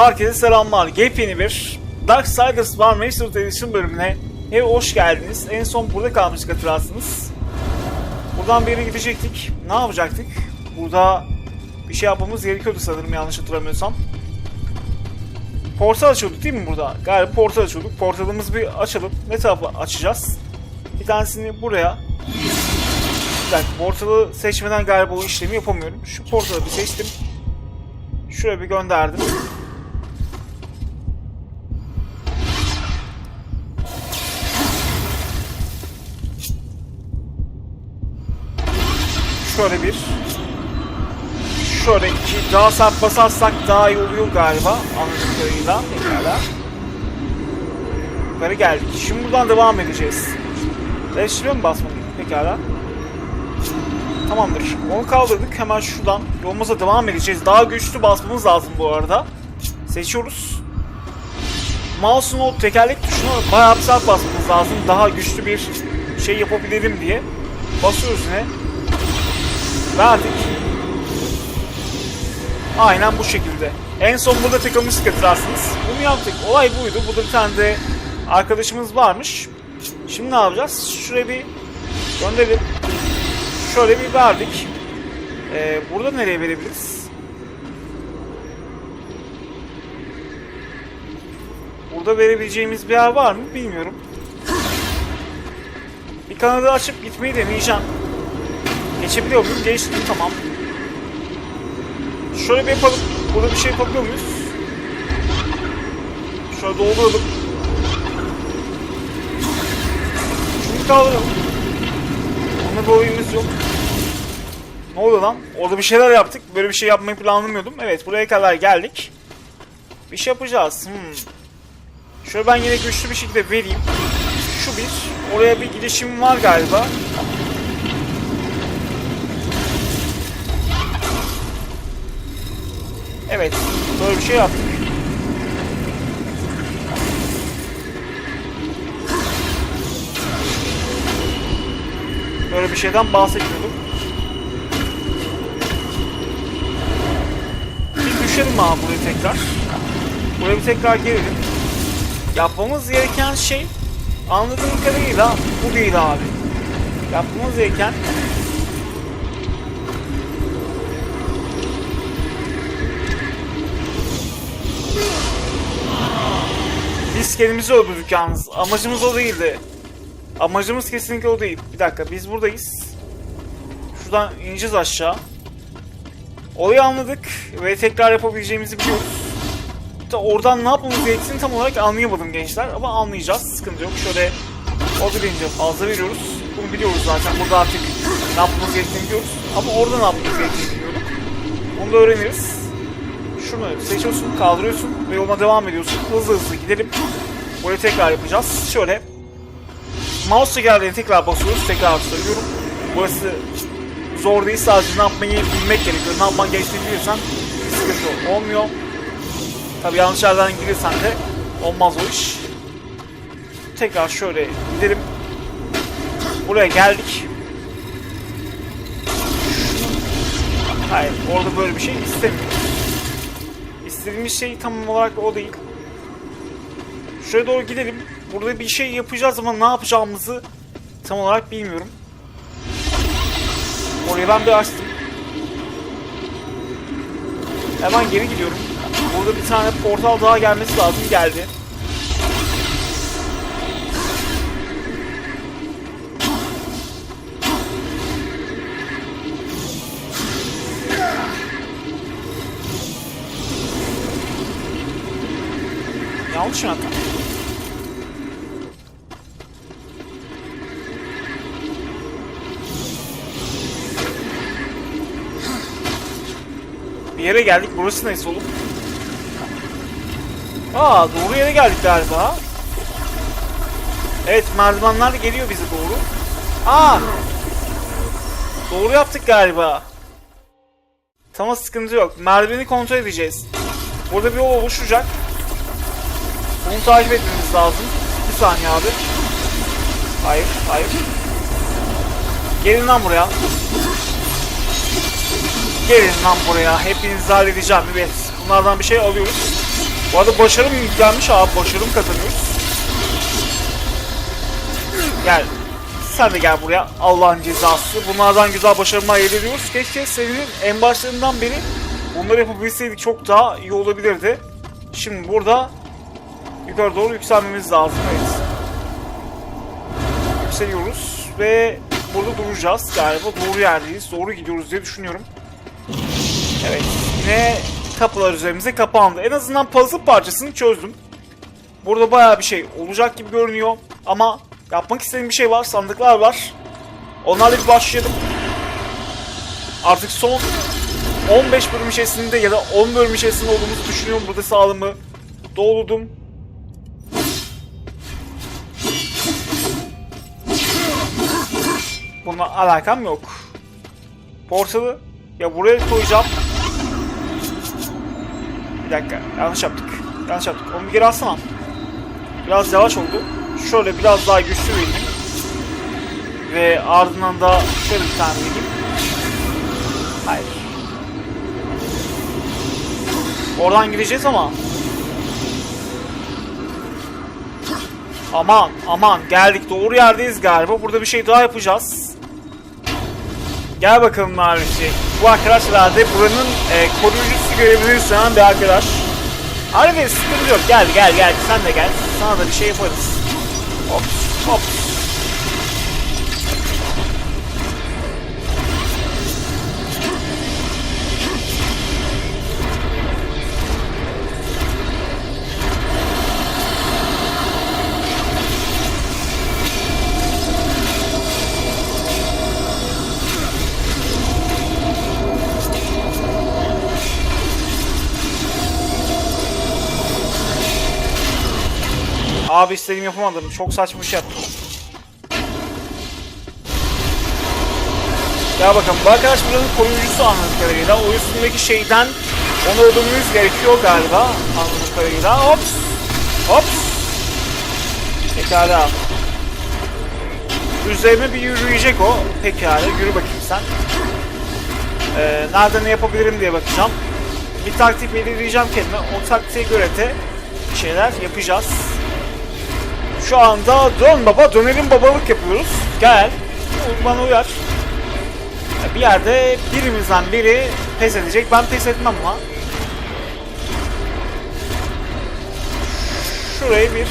Herkese selamlar. Yepyeni bir Darksiders War Master Edition bölümüne hep hoş geldiniz. En son burada kalmıştık hatırlarsınız. Buradan bir yere gidecektik. Ne yapacaktık? Burada bir şey yapmamız gerekiyordu sanırım yanlış hatırlamıyorsam. Portal açıyorduk değil mi burada? Galiba portal açıyorduk. Portalımızı bir açalım. Ne tarafa açacağız? Bir tanesini buraya. Bir dakika portalı seçmeden galiba o işlemi yapamıyorum. Şu portalı bir seçtim. Şuraya bir gönderdim. Şöyle bir. Şöyle iki. Daha sert basarsak daha iyi oluyor galiba. Anladığım kadarıyla. Pekala. Yukarı geldik. Şimdi buradan devam edeceğiz. Değiştiriyor mu basmayı? Pekala. Tamamdır. Onu kaldırdık. Hemen şuradan yolumuza devam edeceğiz. Daha güçlü basmamız lazım bu arada. Seçiyoruz. Mouse'un o tekerlek tuşuna bayağı bir basmamız lazım. Daha güçlü bir şey yapabilirim diye. Basıyoruz yine. Verdik. Aynen bu şekilde. En son burada takılmıştık hatırlarsınız. Bunu yaptık. Olay buydu. Burada bir tane de arkadaşımız varmış. Şimdi ne yapacağız? Şuraya bir gönderelim. Şöyle bir verdik. Ee, burada nereye verebiliriz? Burada verebileceğimiz bir yer var mı bilmiyorum. Bir kanadı açıp gitmeyi deneyeceğim. Geçebiliyor muyum? Geçtim tamam. Şöyle bir yapalım. Burada bir şey yapabiliyor muyuz? Şöyle dolduralım. Şunu kaldıralım. Onda bir oyunumuz yok. Ne oldu lan? Orada bir şeyler yaptık. Böyle bir şey yapmayı planlamıyordum. Evet buraya kadar geldik. Bir şey yapacağız. Hmm. Şöyle ben yine güçlü bir şekilde vereyim. Şu bir. Oraya bir girişim var galiba. Evet. Böyle bir şey yaptık. Böyle bir şeyden bahsediyordum. Bir düşelim abi buraya tekrar. Buraya bir tekrar gelelim. Yapmamız gereken şey anladığım kadarıyla bu değil abi. Yapmamız gereken Biz kendimizi öldürdük yalnız. Amacımız o değildi. Amacımız kesinlikle o değil. Bir dakika biz buradayız. Şuradan ineceğiz aşağı. Olayı anladık ve tekrar yapabileceğimizi biliyoruz. İşte oradan ne yapmamız gerektiğini tam olarak anlayamadım gençler ama anlayacağız. Sıkıntı yok. Şöyle o bilince fazla veriyoruz. Bunu biliyoruz zaten. Burada artık ne yapmamız gerektiğini biliyoruz. Ama orada ne yapmamız gerektiğini bilmiyorduk. Onu da öğreniriz. Şunu seçiyorsun, kaldırıyorsun ve yoluna devam ediyorsun. Hızlı hızlı gidelim. Burayı tekrar yapacağız. Şöyle mouse tekerleğini tekrar basıyoruz. Tekrar söylüyorum. Burası zor değil. Sadece ne yapmayı bilmek gerekiyor. Ne yapman gerektiğini bilirsen sıkıntı olmuyor. Tabi yanlış yerden girirsen de olmaz o iş. Tekrar şöyle gidelim. Buraya geldik. Hayır, orada böyle bir şey istemiyorum. İstediğimiz şey tam olarak o değil. Şuraya doğru gidelim. Burada bir şey yapacağız ama ne yapacağımızı tam olarak bilmiyorum. Orayı ben bir açtım. Hemen geri gidiyorum. Burada bir tane portal daha gelmesi lazım. Geldi. Yanlış mı yaptım? Yere geldik. Burası neyse oğlum? Aa doğru yere geldik galiba. Evet merdivenler geliyor bize doğru. Aa! Doğru yaptık galiba. Tamam sıkıntı yok. Merdiveni kontrol edeceğiz. Burada bir yol oluşacak. Bunu takip etmemiz lazım. Bir saniye abi. Hayır, hayır. Gelin lan buraya. Gelin lan buraya. Hepinizi halledeceğim. Evet. Bunlardan bir şey alıyoruz. Bu arada başarım yüklenmiş abi. Başarım kazanıyoruz. Gel. Sen de gel buraya. Allah'ın cezası. Bunlardan güzel başarımlar elde ediyoruz. Keşke serinin en başlarından beri bunları yapabilseydik çok daha iyi olabilirdi. Şimdi burada yukarı doğru yükselmemiz lazım. Evet. Yükseliyoruz ve burada duracağız galiba. Doğru yerdeyiz. Doğru gidiyoruz diye düşünüyorum. Evet. Yine kapılar üzerimize kapandı. En azından puzzle parçasını çözdüm. Burada bayağı bir şey olacak gibi görünüyor. Ama yapmak istediğim bir şey var. Sandıklar var. Onlarla bir başlayalım. Artık son 15 bölüm içerisinde ya da 10 bölüm içerisinde olduğumuzu düşünüyorum. Burada sağlığımı doldurdum. Bununla alakam yok. Portalı ya buraya koyacağım. Bir dakika yanlış yaptık. Yanlış yaptık. Onu bir geri alsana. Biraz yavaş oldu. Şöyle biraz daha güçlü vereyim. Ve ardından da şöyle bir tane vereyim. Hayır. Oradan gireceğiz ama. Aman aman geldik doğru yerdeyiz galiba. Burada bir şey daha yapacağız. Gel bakalım Narviş'i. Bu arkadaş herhalde buranın e, koruyucusu görevini üstlenen bir arkadaş. Harbi sıkıntı yok. Gel gel gel. Sen de gel. Sana da bir şey yaparız. Hop hop. Abi istediğim yapamadım. Çok saçma şey yaptım. Ya bakın bu arkadaş buranın koruyucusu anladığım kadarıyla. O üstündeki şeyden onu öldürmemiz gerekiyor galiba anladığım kadarıyla. Hops! Hops! Pekala. Üzerime bir yürüyecek o. Pekala yürü bakayım sen. Ee, nerede ne yapabilirim diye bakacağım. Bir taktik belirleyeceğim kendime. O taktiğe göre de şeyler yapacağız. Şu anda dön baba dönelim babalık yapıyoruz. Gel. Bana uyar. Ya Bir yerde birimizden biri pes edecek. Ben pes etmem ama. Şurayı bir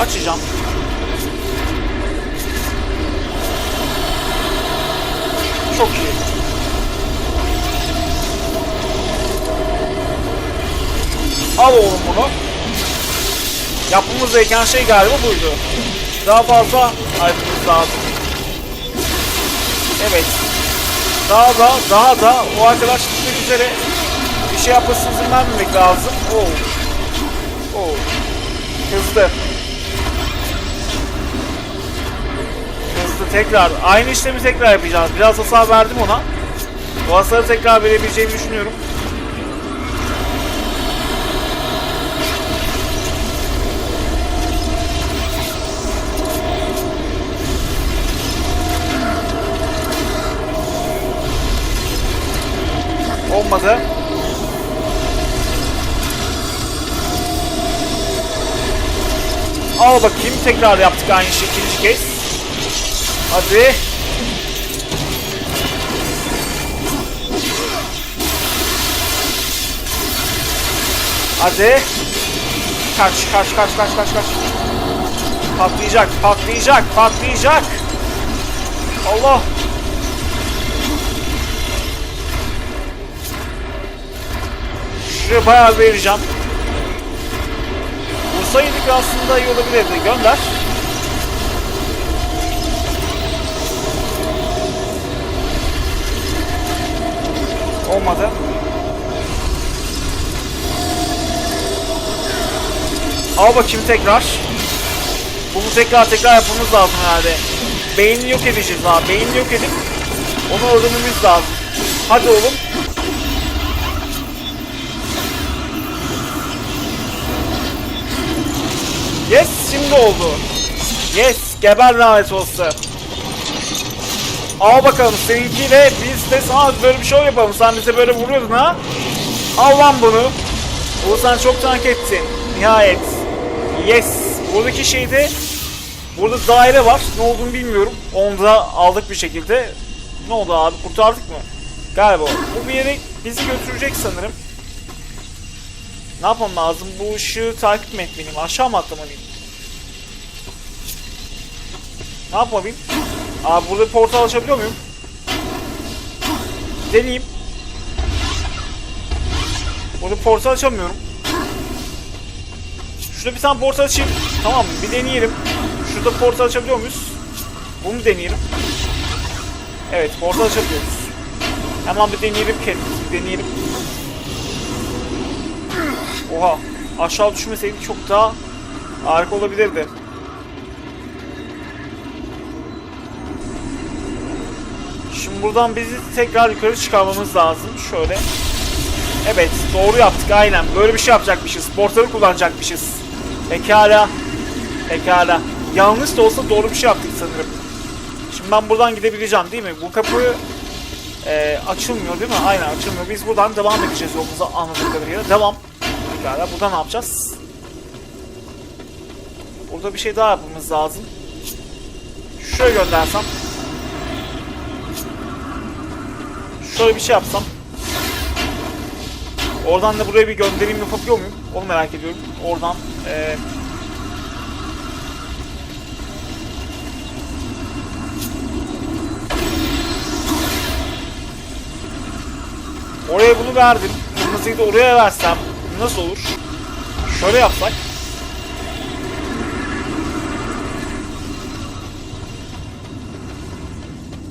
açacağım. Çok iyi. Al oğlum bunu. Yapmamız gereken şey galiba buydu. Daha fazla ayrılmamız lazım. Evet. Daha da daha da o arkadaş gitmek üzere bir şey yapmasına izin vermemek lazım. Oo. Oo. Hızlı. Hızlı tekrar. Aynı işlemi tekrar yapacağız. Biraz hasar verdim ona. O hasarı tekrar verebileceğimi düşünüyorum. Olmadı. Al bakayım. Tekrar yaptık aynı şey ikinci kez. Hadi. Hadi. Kaç, kaç, kaç, kaç, kaç, kaç. Patlayacak, patlayacak, patlayacak. Allah. Şuraya bayağı vereceğim. Vursaydık aslında iyi olabilirdi. Gönder. Olmadı. Al bakayım tekrar. Bunu tekrar tekrar yapmamız lazım herhalde. Beynini yok edeceğiz abi. Beynini yok edip onu öldürmemiz lazım. Hadi oğlum. Yes şimdi oldu. Yes geber lanet olsun. Al bakalım seninkiyle biz de sana böyle bir şey yapalım. Sen bize böyle vuruyordun ha. Al lan bunu. Bu sen çok tank ettin. Nihayet. Yes. Buradaki şeyde burada daire var. Ne olduğunu bilmiyorum. Onu da aldık bir şekilde. Ne oldu abi? Kurtardık mı? Galiba. Bu bir yere bizi götürecek sanırım. Ne yapmam lazım? Bu ışığı takip mi etmeliyim? Aşağı mı atlamalıyım? Ne yapmalıyım? Abi burada portal açabiliyor muyum? Deneyeyim. Burada portal açamıyorum. Şurada bir tane portal açayım. Tamam? Bir deneyelim. Şurada portal açabiliyor muyuz? Bunu deneyelim. Evet portal açabiliyoruz. Hemen bir deneyelim kendimiz. Bir deneyelim. Oha. Aşağı düşmeseydik çok daha harika olabilirdi. Şimdi buradan bizi tekrar yukarı çıkarmamız lazım. Şöyle. Evet doğru yaptık aynen. Böyle bir şey yapacakmışız. Portalı kullanacakmışız. Pekala. Pekala. Yanlış da olsa doğru bir şey yaptık sanırım. Şimdi ben buradan gidebileceğim değil mi? Bu kapı e, açılmıyor değil mi? Aynen açılmıyor. Biz buradan devam edeceğiz yolumuza anladığım kadarıyla. Devam. Pekala. Burada ne yapacağız? Burada bir şey daha yapmamız lazım. Şöyle göndersem. Şöyle bir şey yapsam. Oradan da buraya bir gönderim yapabiliyor muyum? Onu merak ediyorum. Oradan eee Oraya bunu verdim. Kırmızıyı da oraya versem nasıl olur? Şöyle yapsak.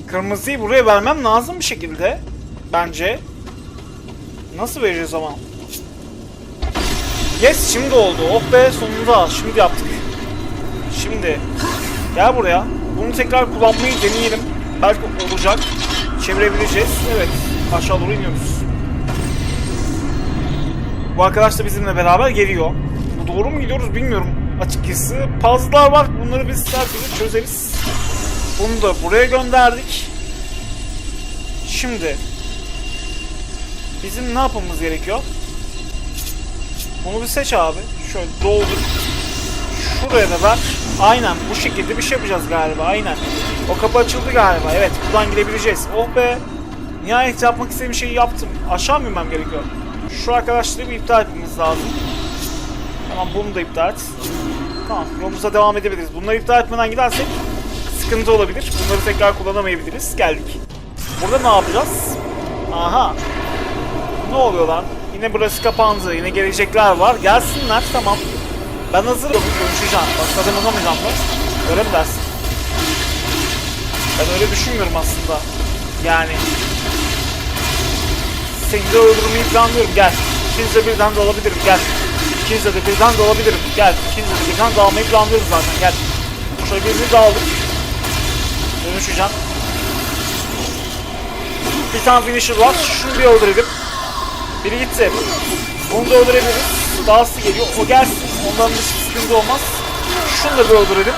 Kırmızıyı buraya vermem lazım bir şekilde. Bence. Nasıl vereceğiz ama? Yes şimdi oldu. Oh be sonunda. Şimdi yaptık. Şimdi. Gel buraya. Bunu tekrar kullanmayı deneyelim. Belki olacak. Çevirebileceğiz. Evet. Aşağı doğru iniyoruz. Bu arkadaş da bizimle beraber geliyor. Bu doğru mu gidiyoruz bilmiyorum açıkçası. Puzzle'lar var. Bunları biz sadece çözeriz. Bunu da buraya gönderdik. Şimdi bizim ne yapmamız gerekiyor? Bunu bir seç abi. Şöyle doldur. Şuraya da ver. Aynen bu şekilde bir şey yapacağız galiba. Aynen. O kapı açıldı galiba. Evet buradan girebileceğiz. Oh be. Nihayet yapmak istediğim şeyi yaptım. Aşağı mı inmem gerekiyor? Şu arkadaşları bir iptal etmemiz lazım. Tamam bunu da iptal et. Tamam yolumuza devam edebiliriz. Bunları iptal etmeden gidersek sıkıntı olabilir. Bunları tekrar kullanamayabiliriz. Geldik. Burada ne yapacağız? Aha. Ne oluyor lan? Yine burası kapandı. Yine gelecekler var. Gelsinler tamam. Ben hazırım. Dönüşeceğim. Başka da yapamayacağım mı? Öyle mi dersin? Ben öyle düşünmüyorum aslında. Yani. Seni de öldürmeyi planlıyorum. Gel. İkiniz de birden de olabilirim. Gel. İkiniz de birden de olabilirim. Gel. İkiniz de birden dağılmayı planlıyoruz zaten. Gel. Şöyle birini dağıldık. Dönüşeceğim. Bir tane finisher var. Şunu bir öldürelim. Biri gitti. Onu da öldürebiliriz. Dağısı geliyor. O gelsin. Ondan bir sıkıntı olmaz. Şunu da bir öldürelim.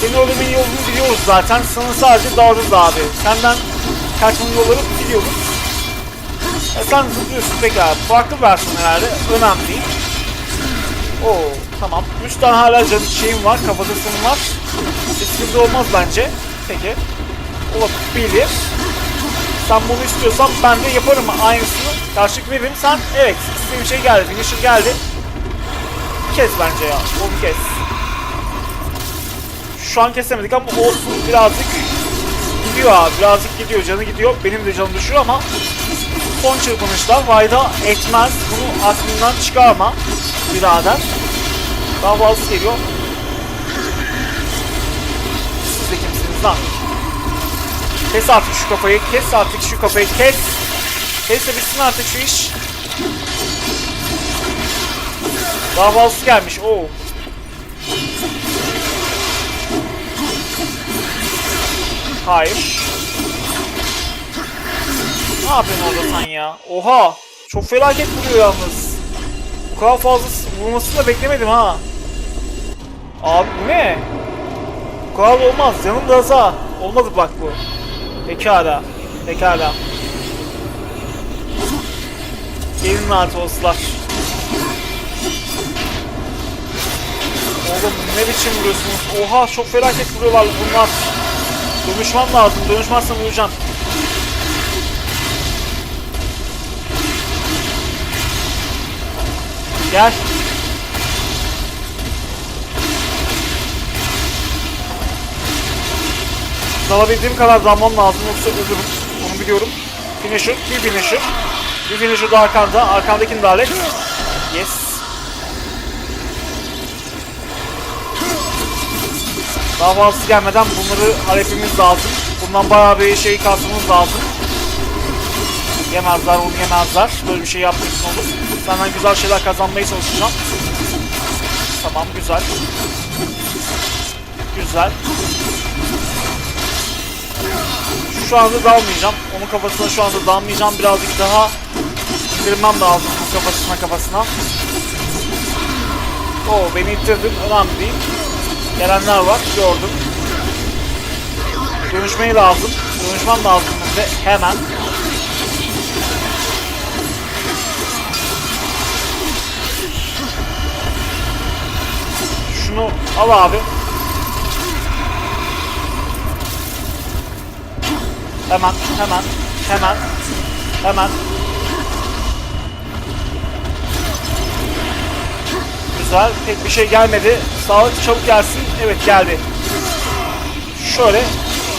Seni öldürmenin yolunu biliyoruz zaten. Sana sadece dağılırız abi. Senden kaçmanın yolları biliyoruz. E sen zıplıyorsun peki abi. Farklı bir herhalde. Önemli değil. Oo tamam. 3 tane hala canı şeyim var. Kafatasım var. Sıkıntı olmaz bence. Peki. Olabilir. Sen bunu istiyorsan ben de yaparım aynısını. Karşılık veririm. Sen evet istediğim şey geldi. Finisher geldi. Kes bence ya. Onu kes. Şu an kesemedik ama olsun birazcık gidiyor abi. Birazcık gidiyor. Canı gidiyor. Benim de canım düşüyor ama son çırpınışlar fayda etmez. Bunu aklından çıkarma birader. Daha fazla geliyor. Siz de kimsiniz lan? Kes artık şu kafayı, kes artık şu kafayı, kes. Kes de bitsin artık şu iş. Daha fazlası gelmiş, oo. Hayır. Ne yapıyorsun orada sen ya? Oha! Çok felaket vuruyor yalnız. Bu kadar fazla vurmasını da beklemedim ha. Abi bu ne? Bu kadar da olmaz. Canım da. Olmadı bak bu. Pekala. Pekala. Gelin Nartoslar. Oğlum ne biçim vuruyorsunuz? Oha çok felaket vuruyorlar bunlar. Dönüşmem lazım. Dönüşmezsem öleceğim. Gel. Dalabildiğim kadar dalmam lazım yoksa ölürüm. Onu biliyorum. Finisher, bir finisher. Bir finisher da arkanda. Arkandakini de hallet. Yes. Daha fazlası gelmeden bunları halletmemiz lazım. Bundan bayağı bir şey kasmamız lazım. Yemezler, onu yemezler. Böyle bir şey yapmışsın olur. Senden güzel şeyler kazanmaya çalışacağım. Tamam, güzel. Güzel. Şu anda dalmayacağım. Onun kafasına şu anda dalmayacağım. Birazcık daha indirmem lazım bu kafasına kafasına. Oo beni ittirdin. Önemli değil. Gelenler var. Gördüm. Dönüşmeyi lazım. Dönüşmem lazım ve hemen. Şunu al abi. Hemen, hemen, hemen, hemen. Güzel, pek bir şey gelmedi. Sağlık çabuk gelsin. Evet geldi. Şöyle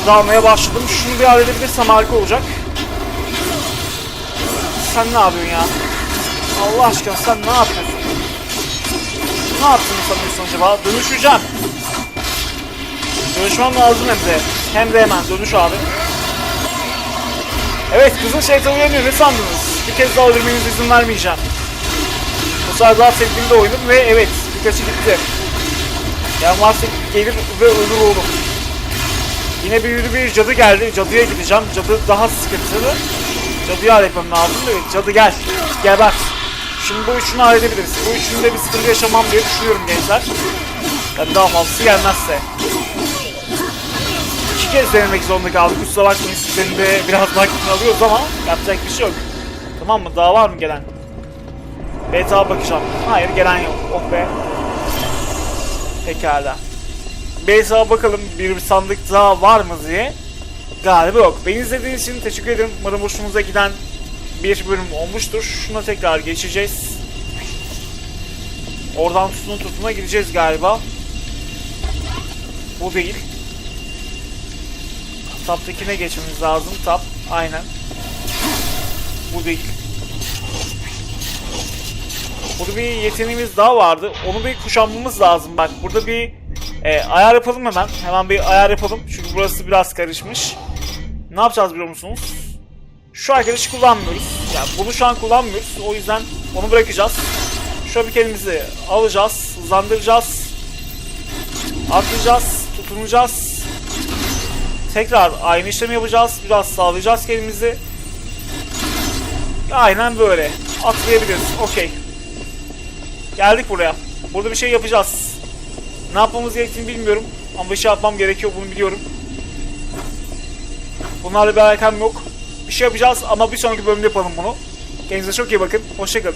dalmaya başladım. Şunu bir halledebilirsem harika olacak. Sen ne yapıyorsun ya? Allah aşkına sen ne yapıyorsun? Ne yaptığını sanıyorsun acaba? Dönüşeceğim. Dönüşmem lazım hem de. Hem de hemen dönüş abi. Evet kızın şeytan uyanıyor ne sandınız? Bir kez daha öldürmenize izin vermeyeceğim. Sefer daha sevdiğimde oyunum ve evet birkaçı gitti. Yani varsa gelir ve ölür oğlum. Yine bir bir cadı geldi. Cadıya gideceğim. Cadı daha sıkıntılı. Cadıya halletmem lazım. Evet cadı gel. Geber. Şimdi bu üçünü halledebiliriz. Bu üçünde bir sıkıntı yaşamam diye düşünüyorum gençler. Yani daha fazlası gelmezse iki kez denemek zorunda kaldık. Kusura bakmayın sizlerin de biraz vaktini alıyoruz ama yapacak bir şey yok. Tamam mı? Daha var mı gelen? Beta bakacağım. Hayır gelen yok. Oh be. Pekala. Beta bakalım bir sandık daha var mı diye. Galiba yok. Beni izlediğiniz için teşekkür ederim. Umarım hoşunuza giden bir bölüm olmuştur. Şuna tekrar geçeceğiz. Oradan tutuna tutuna gideceğiz galiba. Bu değil. Tap'takine geçmemiz lazım. Tap. Aynen. Bu değil. Burada bir yeteneğimiz daha vardı. Onu bir kuşanmamız lazım. Bak burada bir e, ayar yapalım hemen. Hemen bir ayar yapalım. Çünkü burası biraz karışmış. Ne yapacağız biliyor musunuz? Şu arkadaşı kullanmıyoruz. Yani bunu şu an kullanmıyoruz. O yüzden onu bırakacağız. Şöyle bir kendimizi alacağız. Hızlandıracağız. Atlayacağız. Tutunacağız. Tekrar aynı işlemi yapacağız. Biraz sağlayacağız kendimizi. Aynen böyle. Atlayabiliriz. Okey. Geldik buraya. Burada bir şey yapacağız. Ne yapmamız gerektiğini bilmiyorum. Ama bir şey yapmam gerekiyor bunu biliyorum. Bunlarla bir alakam yok. Bir şey yapacağız ama bir sonraki bölümde yapalım bunu. Kendinize çok iyi bakın. Hoşçakalın.